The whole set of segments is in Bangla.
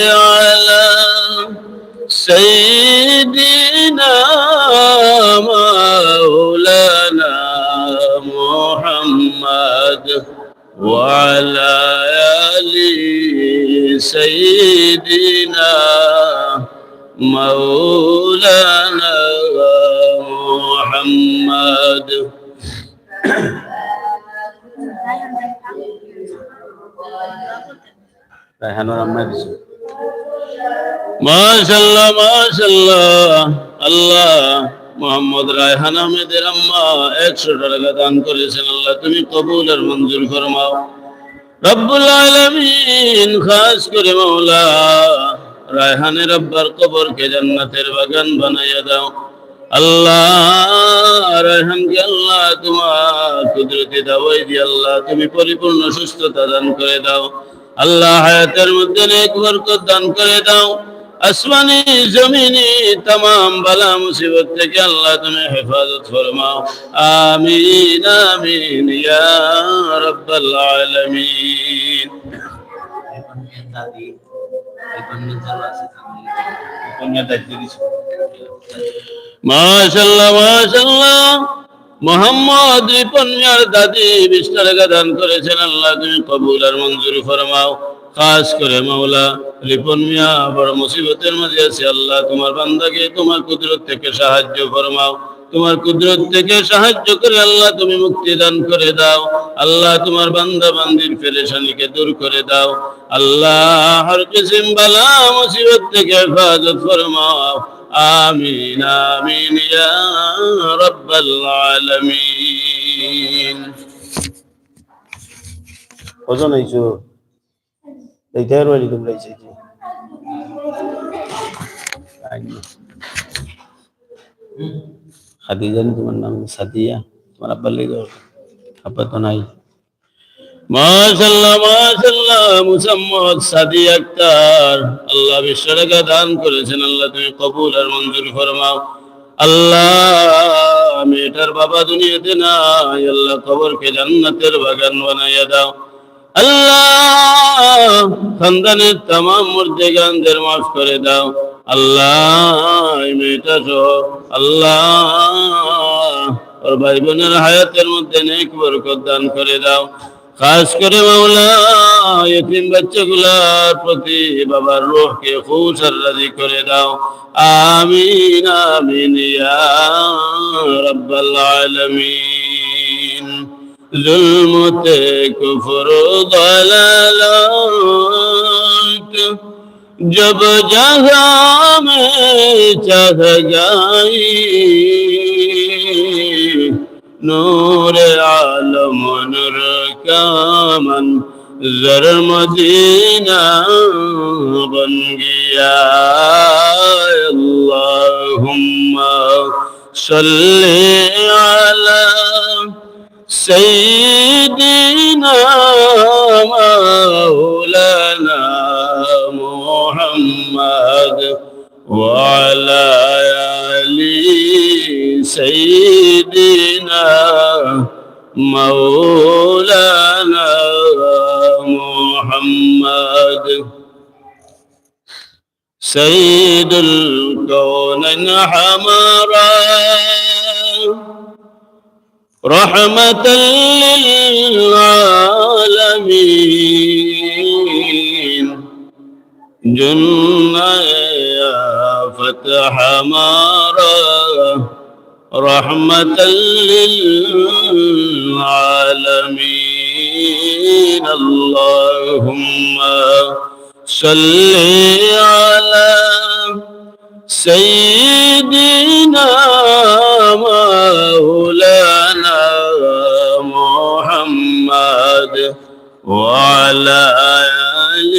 على سيدنا مولانا محمد وعلى آل سيدنا مولانا محمد. هنورا ما بسم মাশাল্লাহ মাশাল্লাহ আল্লাহ মোহাম্মদ রায়হান আহমেদের আম্মা একশো টাকা দান করেছেন। আল্লাহ তুমি কবুল আর মঞ্জুর ফরমাও। রব্বুল আলামিন, খাস করে মাওলা, রায়হানের আব্বার কবরকে জান্নাতের বাগান বানাইয়া দাও। আল্লাহ রায়হানকে আল্লাহ তোমার কুদরতি দাওয়াই দিয়ে আল্লাহ তুমি পরিপূর্ণ সুস্থতা দান করে দাও। আল্লাহ হায়াতের মধ্যে নেক বরকত দান করে দাও। আসমানি, জমিনি তাম বালা মুসিবত থেকে আল্লাহ তুমি হেফাজত ফরমাও। আমিন আমিন, ইয়া রাব্বাল আলামিন। মোহাম্মদ রিপন দাদি বিশ দান করেছেন আল্লাহ, তুমি কবুল আর মঞ্জুর ফরমাও। খাস করে মাওলা রিপন মিয়া, বড় মুসিবতের মাঝে আছে আল্লাহ, তোমার বান্দাকে তোমার কুদরত থেকে সাহায্য ফরমাও। তোমার কুদরত থেকে সাহায্য করে আল্লাহ, তুমি মুক্তি দান করে দাও। আল্লাহ, তোমার বান্দা বান্দির দূর করে দাও। আল্লাহ, হর কিসিম বালা মুসিবত থেকে হেফাজত ফরমাও। آمين آمين يا رب العالمين ওজন আইছো এইটার বাড়ি তোমরা আইছে কি খাদিজা নি তোমার নাম সাদিয়া তোমার আব্বার লেগে আব্বা তো নাই মাশাল্লাহ আল্লাহ বিশ্ব টাকা দান করেছেন, আল্লাহ তুমি কবুল আর মঞ্জুর ফরমাও। আল্লাহ, মেয়েটার বাবা দুনিয়াতে নাই, আল্লাহ কবরকে জান্নাতের বাগান বানাইয়া দাও। আল্লাহ করে দাও। আল্লাহ মেয়েটা আল্লাহ, ওর ভাই বোনের হায়াতের মধ্যে নেক বরকত দান করে দাও। খাস করে মাওলা ইতিম বাচ্চাগুলার প্রতি বাবার রোহকে খুশ রাজি করে দাও। আমিন আমিন, ইয়া রব্বাল আলামিন। জুলমতে কুফর দলালত, জব জগা মে চহ গাই زر مدينة بنجيا. اللهم صل على سيدنا مولانا محمد وعلى آل سيدنا مولانا محمد. سيد الكون حمرا رحمة للعالمين. جنة يا فتح مارا رحمة للعالمين. اللهم صل على سيدنا مولانا محمد وعلى آل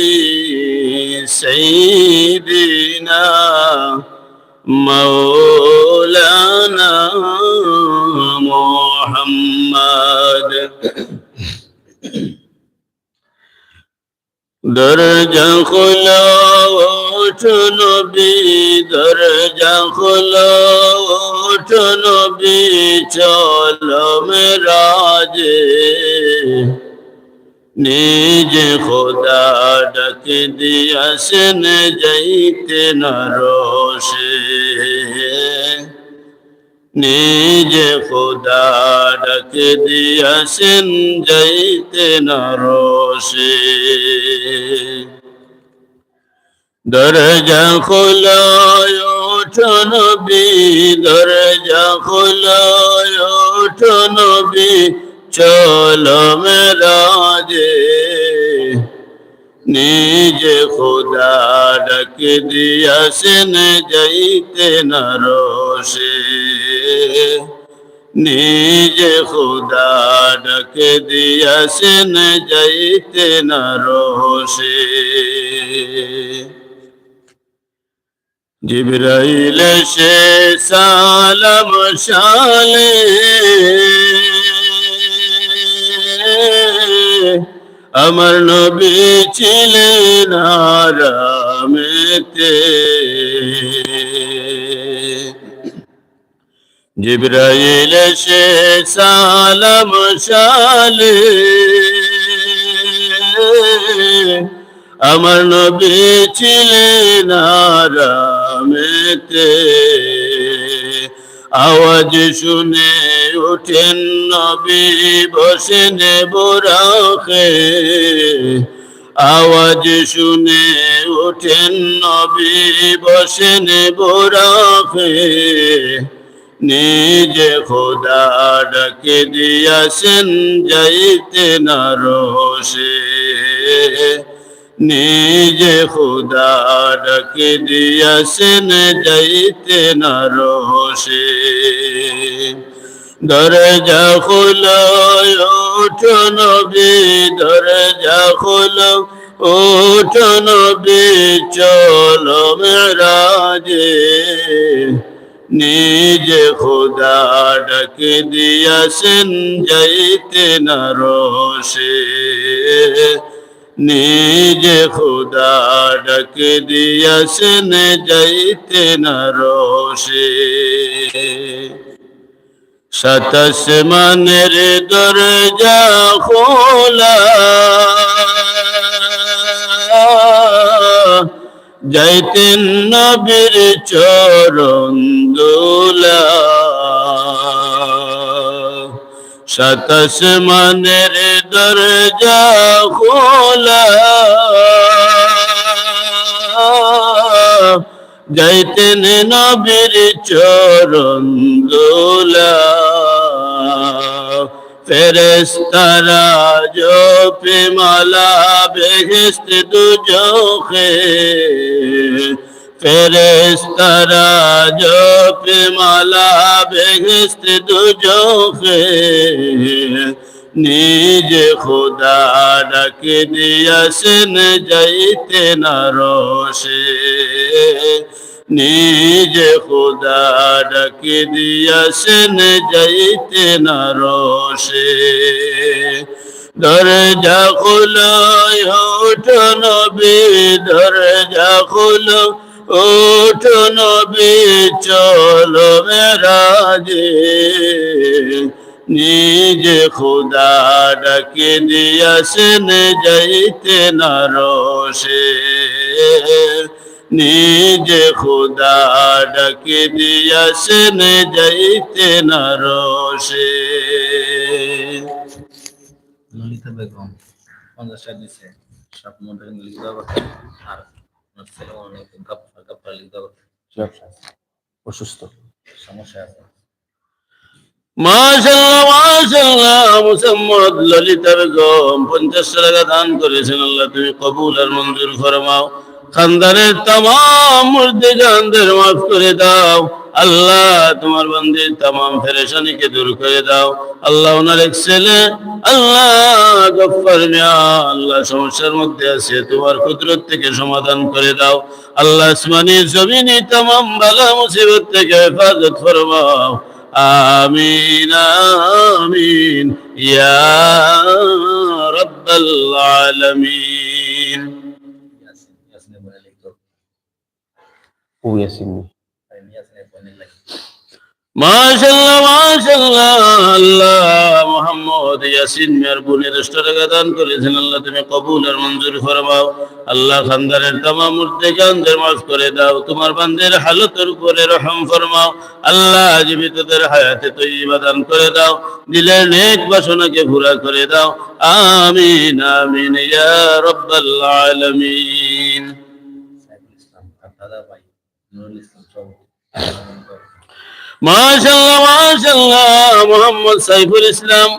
سيدنا مولانا محمد দরজা খোলো নবী দরজা খোলো নবী চলো মেরাজে নিজে খোদা ডাকে দিয়াছেন যাইতে না রোষে নিজে খোদা ডাকে দিয়াছেন যাইতে না রোষে দরজা খোলো ওঠো নবী, দরজা খোলো ওঠো নবী, চলো মেরাজে নিজে খোদা ডাকে দিয়াছেন যাইতে না রোষে নিজে খোদা ডাকে দিয়াছেন যাইতে না রোষে জিব্রাইল সে সালাম শালে আমার নবী ছিলেন আরামেতে। জিব্রাইল সে সালাম শালে আমার নবী ছিলেন আরামেতে। আওয়াজ শুনে উঠেন নবী বসেন বোরাখে আওয়াজ শুনে উঠেন নবী বসেন বোরাখে নিজে খোদা ডাকে দিয়াছেন, যাইতে না নিজে খোদা ডাকে দিয়াছেন, যাইতে না দরজা খোলো, ওঠো নবী, দরজা খোলো, ওঠো নবী, চলো মেরাজে। নিজে খোদা ডাকে দিয়াছেন, যাইতে না রোষে নিজে খোদা ডাকে দিয়াছেন, যাইতে না সাতাশ মানের দরজা খোলা। যাইতেন নবীর চরণ দোলা। সাতাশ মানের দরজা খোলা। যাইতেন নবীর চরণ দোলা। ফেরেস্তারা জপে মালা বেহেস্ত দুজোখে। ফেরেস্তারা জপে মালা বেহেস্ত দুজোখে। নিজে খোদা ডাকে দিয়াছেন যাইতে না নিজে খোদা ডাকে দিয়াছেন যাইতে না রোষে দরজা খুলো ওঠো নবী, দরজা খুলো, ওঠো নবী, চলো মেরাজে। নিজে খুদা ডাকে দিয়াছেন যাইতে না রোষে নিজে খোদা ডাকে দিয়াছেন যাইতে না রোষে ললিতা বেগম পঞ্চাশ দিছে। সব মধ্যে লিখে দেওয়া আর অনেক গাপ্পা গাপ্পা দেওয়া অসুস্থ। সমস্যা আছে। আল্লাহ তোমার ফেরেশানিকে দূর করে দাও। আল্লাহ, ওনার এক ছেলে, আল্লাহ আল্লাহ, সমস্যার মধ্যে আছে, তোমার কুদরত থেকে সমাধান করে দাও। আল্লাহ, আসমানি, জমিনি তাম বালা মুসিবত থেকে হেফাজত ফরমাও। آمين آمين. يا رب العالمين. ياسين ياسين মাশাল্লাহ মাশাল্লাহ আল্লাহ মোহাম্মদ ইয়াসিন মিয়ার দান করেছেন। আল্লাহ তুমি কবুল আর মঞ্জুর ফরমাও। আল্লাহ খানদানের তামাম মাফ করে দাও। তোমার বান্দের হালতের উপরে রহম ফরমাও। আল্লাহ জীবিতদের হায়াতে তৈবা দান করে দাও। দিলের নেক বাসনাকে পুরা করে দাও। আমিন আমিন, ইয়া আলামিন। ইসলাম নুরুল ইসলাম মাশাল্লাহ মাশাল্লাহ মোহাম্মদ সাইফুল ইসলাম।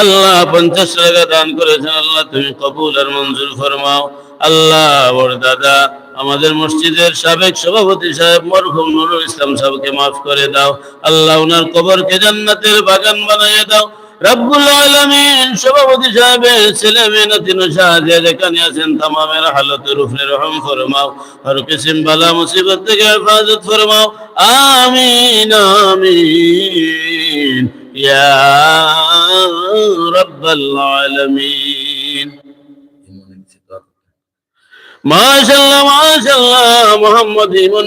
আল্লাহ পঞ্চাশ টাকা দান করেছেন। আল্লাহ তুমি কবুল আর মঞ্জুর ফরমাও। আল্লাহ বড় দাদা, আমাদের মসজিদের সাবেক সভাপতি সাহেব মরহুম নুরুল ইসলাম সাহেবকে মাফ করে দাও। আল্লাহ ওনার কবরকে জান্নাতের বাগান বানিয়ে দাও। রব্বুল আলামিন সভাপতি সাহেবের ছেলে মেয়ে নাতিন শাহাদিয়া যেখানে আছেন, তামামের হালতের উপরে রহম ফরমাও হর কিসিম বালা মুসিবত থেকে হেফাজত ফরমাও। আমিন আমিন। ইয়া রাব্বাল আলামিন। মাশাল্লাহ মাশাল্লাহ মোহাম্মদ ইমন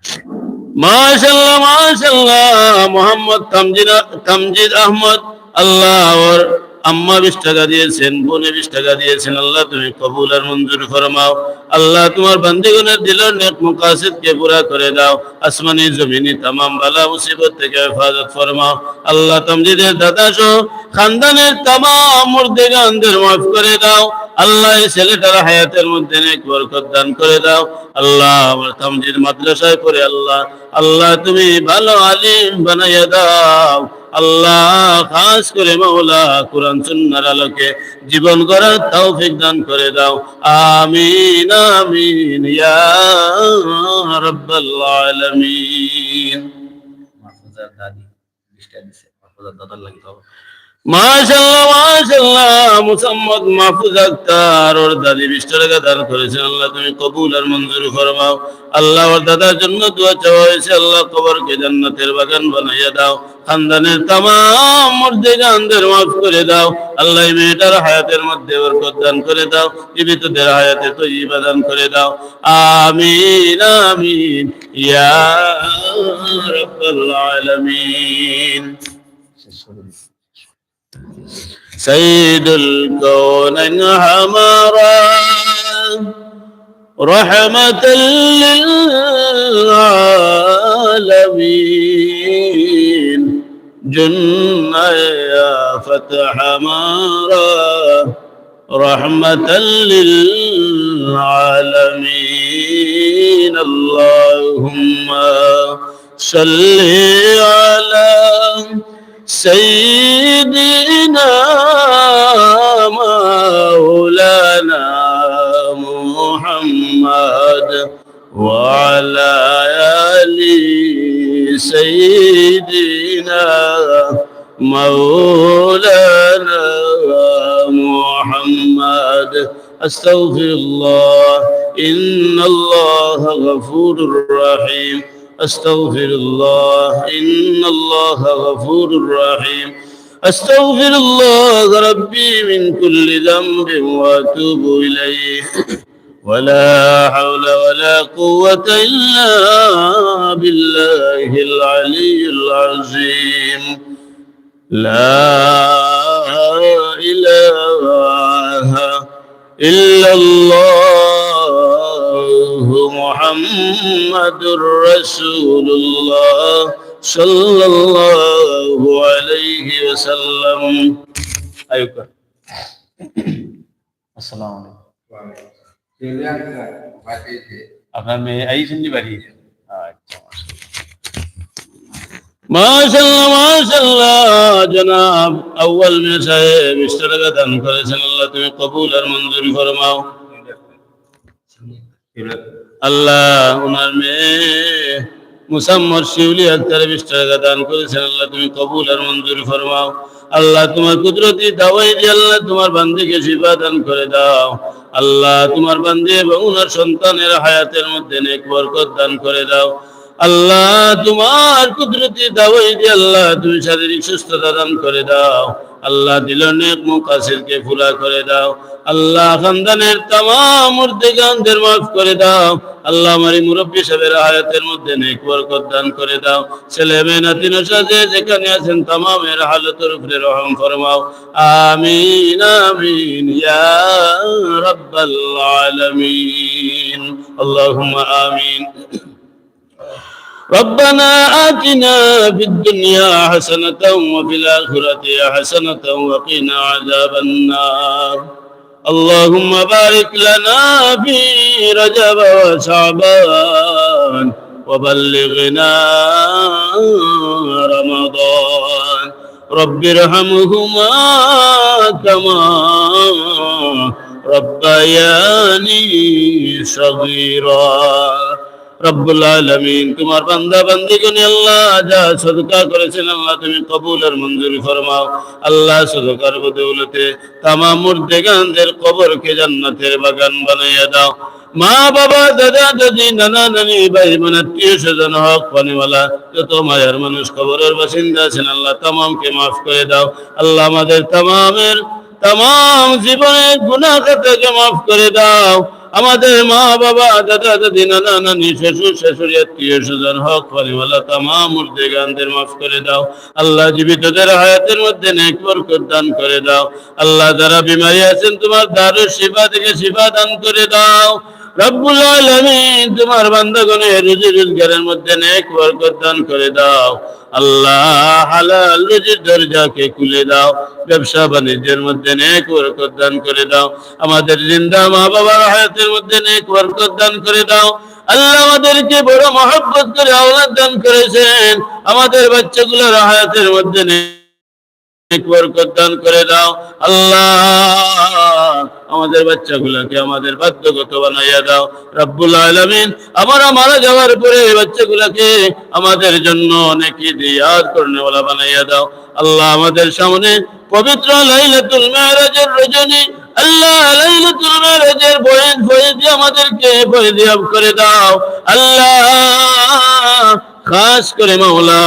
মাশাল্লাহ মাশাল্লাহ মোহাম্মদ তামজিদ আহমদ আল্লাহ ওর আম্মা বিশ টাকা দিয়েছেন, বোনে বিশ টাকা দিয়েছেন, আল্লাহ তুমি কবুল আর মঞ্জুর ফরমাও। আল্লাহ তোমার বান্দিগণের দিলের নেক মুকাসিদকে পুরা করে দাও, আসমানি জমিনি তামাম বালা মুসিবত থেকে হেফাজত ফরমাও। আল্লাহ তামজিদের দাদা খানদানের তামাম মুর্দেগানদের মাফ করে দাও। আল্লাহ এই ছেলেটার হায়াতের মধ্যে নেক বরকত দান করে দাও। আল্লাহ আমার তামজিদ মাদ্রাসায় করে আল্লাহ আল্লাহ তুমি ভালো আলিম বানাইয়া দাও। আল্লাহ খাস করে মাওলা কোরআন সুন্নাহর আলোকে জীবন গড়ার তৌফিক দান করে দাও। আমিন আমিন, ইয়া রাব্বাল আলামিন। দাদি বিশটা দিছে মাহফুজার দাদার লাগি মাহফুজ আক্তার। ওর দাদি দান করেছেন আল্লাহ তুমি কবুল আর মঞ্জুর ফরমাও। আল্লাহ ওর দাদার জন্য দোয়া চাওয়া হয়েছে। আল্লাহ জান্নাতের বাগান বানাইয়া দাও। খানদানের মাফ করে দাও। আল্লাহ মেয়েটার হায়াতের মধ্যে বরকত দান করে দাও। জীবিতদের হায়াতে তৈবা দান করে দাও। আমিন আমিন। ইয়া আলামিন। سيد الكون حمرا رحمة للعالمين. جن يا فتح مارا رحمة للعالمين. اللهم صل على سيدنا مولانا محمد وعلى آل سيدنا مولانا محمد. أستغفر الله. إن الله غفور رحيم. أستغفر الله إن الله غفور رحيم. أستغفر الله ربي من كل ذنب وأتوب إليه. ولا حول ولا قوة إلا بالله العلي العظيم. لا إله إلا الله محمد رسول الله صلى الله عليه وسلم أيوك আসসালামু আলাইকুম আপনার মেয়ে এই শুনতে পারি আচ্ছা মাশাল্লাহ মাশাল্লাহ জনাব আউয়াল মে সাহেব ইস্টারগা দান করেছেন আল্লাহ তুমি কবুল আর মঞ্জুর ফরমাও আল্লাহ মেয়ে মুসাম্মদ শিউলি আক্তার দান করেছেন। আল্লাহ তুমি কবুল আর মঞ্জুর ফরমাও। আল্লাহ তোমার কুদরতি দাওয়াই দিয়ে আল্লাহ তোমার শিফা দান করে দাও। আল্লাহ তোমার এবং সন্তানের হায়াতের মধ্যে নেক বরকত দান করে দাও। আল্লাহ তোমার কুদরতি দাওয়াই দিয়ে আল্লাহ তুমি শারীরিক সুস্থতা দান করে দাও। আল্লাহ দিল নেক ফুলা করে দাও। আল্লাহ খানদানের তামাম মুর্দিগানদের মাফ করে দাও। আল্লাহ আমার মুরব্বী সাহেবের হায়াতের মধ্যে নেক দান করে দাও। ছেলে মেয়ে যেখানে আছেন, তামামের হালতের উপরে রহম ফরমাও। আমিন আমিন, ইয়া রাব্বাল আলামিন। আল্লাহুম্মা আমিন। ربنا آتنا في الدنيا حسنة وفي الآخرة حسنة وقنا عذاب النار اللهم بارك لنا في رجب وشعبان وبلغنا رمضان رب ارحمهما كما ربياني صغيرا রব্বুল আলমিন, তোমার বান্দা আল্লাহ যা সদকা করেছেন আল্লাহ তুমি কবুলের মঞ্জুরি ফরমাও। আল্লাহ সদকার বদৌলতে কবরকে জান্নাতের বাগান বানাইয়া দাও। মা, বাবা, দাদা, দাদি, নানা, নানি, ভাই মানে আত্মীয় স্বজন, হক পানিওয়ালা যত মায়ের মানুষ কবরের বাসিন্দা আছেন, আল্লাহ তামামকে মাফ করে দাও। আল্লাহ আমাদের তামামের, তামাম জীবনের খাতাকে মাফ করে দাও। আমাদের মা বাবা দাদা দাদি নানা নানি শ্বশুর শ্বশুর আত্মীয় স্বজন, হক পানিওয়ালা তাম গানদের মাফ করে দাও। আল্লাহ জীবিতদের হায়াতের মধ্যে নেক বরকত দান করে দাও। আল্লাহ যারা বিমারি আছেন, তোমার দারুর শিফা থেকে শিফা দান করে দাও। তোমার বান্দাগণের রুজি রোজগারের মধ্যে নেক বরকত দান করে দাও। আল্লাহ হালাল রুজির দরজাকে খুলে দাও, ব্যবসা বাণিজ্যের মধ্যে নেক বরকত দান করে দাও, আমাদের জিন্দা মা বাবার হায়াতের মধ্যে নেক বরকত দান করে দাও। আল্লাহ আমাদেরকে বড় মহব্বত করে আওলাদ দান করেছেন, আমাদের বাচ্চাগুলোর হায়াতের মধ্যে নেক বরকত দান করে দাও। আল্লাহ, আমাদের বাচ্চাগুলোকে আমাদের বাধ্যগত বানাইয়া দাও। রব্বুল আলামিন আমরা মারা যাওয়ার পরে বাচ্চাগুলোকে আমাদের জন্য অনেক ইয়াদ করনেওয়ালা বানাইয়া দাও। আল্লাহ আমাদের সামনে পবিত্র লাইলাতুল মেরাজের রজনী, আল্লাহ লাইলাতুল মেরাজের বয়ান দিয়ে আমাদেরকে ফয়েদিয়াব করে দাও। আল্লাহ খাস করে মাওলা,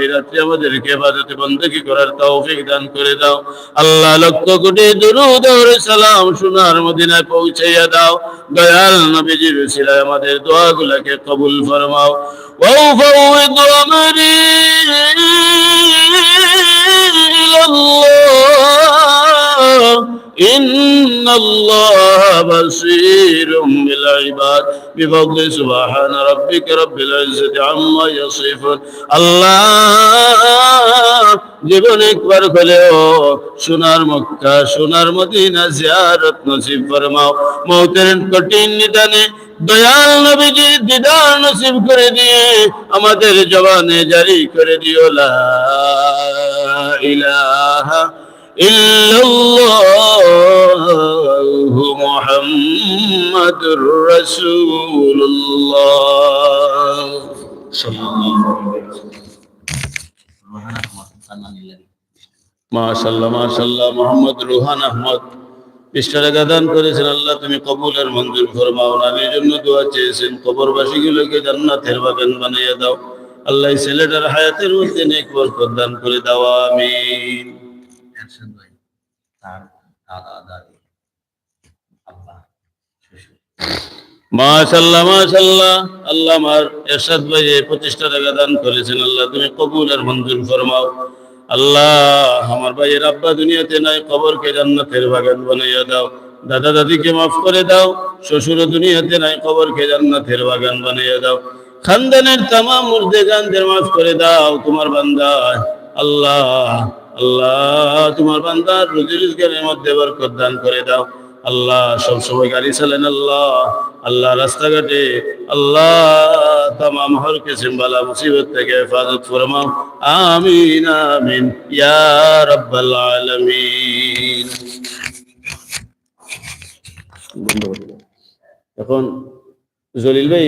এই রাত্রে আমাদেরকে হেফাজতে বন্দী করার তৌফিক দান করে দাও। আল্লাহ লক্ষ কোটি দুরুদ সালাম সোনার মদিনায় পৌঁছাইয়া দাও। দয়াল নবীজির সিলায় আমাদের দোয়াগুলোকে কবুল ফরমাও। ও ফৌদ আমারি আল্লাহ إن الله بصير بالعباد بفضل سبحان ربك رب العزة عما يصفون الله জীবন একবার হলেও সোনার মক্কা সোনার মদিনা জিয়ারত নসিব ফরমাও মৌতের কঠিন নিদানে দয়াল নবীজি দিদার নসিব করে দিয়ে আমাদের জবানে জারি করে দিও লা ইলাহা ইল্লাল্লাহু মুহাম্মাদুর রাসূলুল্লাহ। মাশাল্লাহ মাশাল্লাহ মোহাম্মদ রুহান আহমদ। বিশটা টাকা দান করেছেন, আল্লাহ তুমি কবুলের মঞ্জুর ফরমাও নামের জন্য দোয়া চেয়েছেন, কবরবাসীগুলোকে জান্নাতের বাগান বানিয়ে দাও। আল্লাহ ছেলেটার হায়াতের মধ্যে নেক বরকত দান করে দাও, আমিন। দাদা শ্বশুর। দুনিয়াতে নাই বাগান বানাইয়া দাও। মাফ করে দাও শ্বশুর দুনিয়াতে নাই বাগান দাও। খানদানের তামাম মুর্দেগানদের মাফ করে দাও, তোমার বান্দা আল্লাহ আল্লাহ, তোমার বান্দার রুজি রোজগারের মধ্যে বরকত দান করে দাও। আল্লাহ, সব সময় গাড়ি চালেন আল্লাহ। আল্লাহ, রাস্তাঘাটে আল্লাহ, তামাম হর কিসিম বালা মুসিবত থেকে হেফাজত ফরমাও। আমিন আমিন, ইয়া রাব্বাল আলামিন। এখন জলিল ভাই